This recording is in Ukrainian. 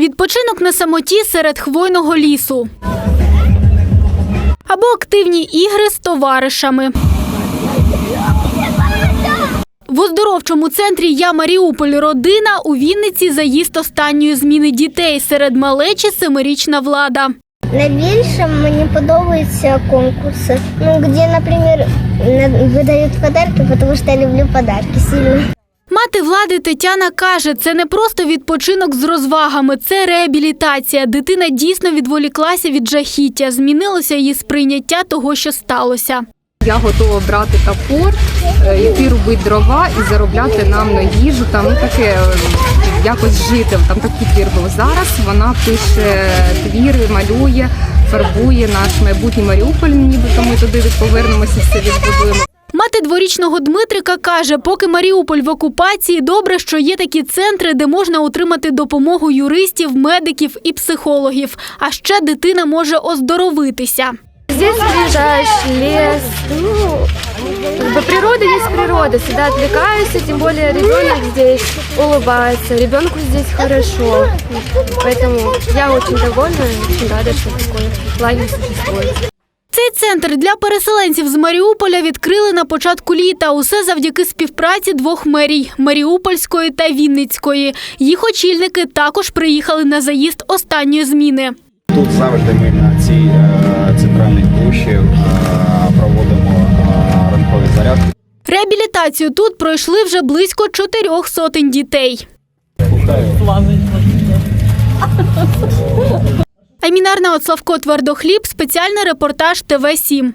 Відпочинок на самоті серед хвойного лісу. Або активні ігри з товаришами. В оздоровчому центрі Я Маріуполь родина у Вінниці заїзд останньої зміни дітей серед малечі семирічна влада. Найбільше мені подобаються конкурси. Ну, де, наприклад, видають подарки, тому що я люблю подарки сильно. Мати влади Тетяна каже, це не просто відпочинок з розвагами, це реабілітація. Дитина дійсно відволіклася від жахіття, змінилося її сприйняття того, що сталося. Я готова брати топор, е, йти робити дрова і заробляти нам на їжу. Там ну таке е, якось жити. Там такий твір був. Зараз вона пише твіри, малює, фарбує наш майбутній Маріуполь. Нібито ми туди повернемося, все відбудуємо. Мати дворічного Дмитрика каже, поки Маріуполь в окупації, добре, що є такі центри, де можна отримати допомогу юристів, медиків і психологів. А ще дитина може оздоровитися. Здесь ближайший лес. Ну, как бы природа есть природа. Всегда отвлекаюсь, тем более ребенок здесь улыбается. Ребенку здесь хорошо. Поэтому я очень довольна и очень рада, что такой лагерь существует. Цей центр для переселенців з Маріуполя відкрили на початку літа. Усе завдяки співпраці двох мерій Маріупольської та Вінницької. Їх очільники також приїхали на заїзд останньої зміни. Тут завжди ми на цій е, центральній площі е, проводимо е, ранкові зарядки. Реабілітацію тут пройшли вже близько чотирьох сотень дітей. Амінарна Оцлавко Твердохліб. Спеціальний репортаж ТВ 7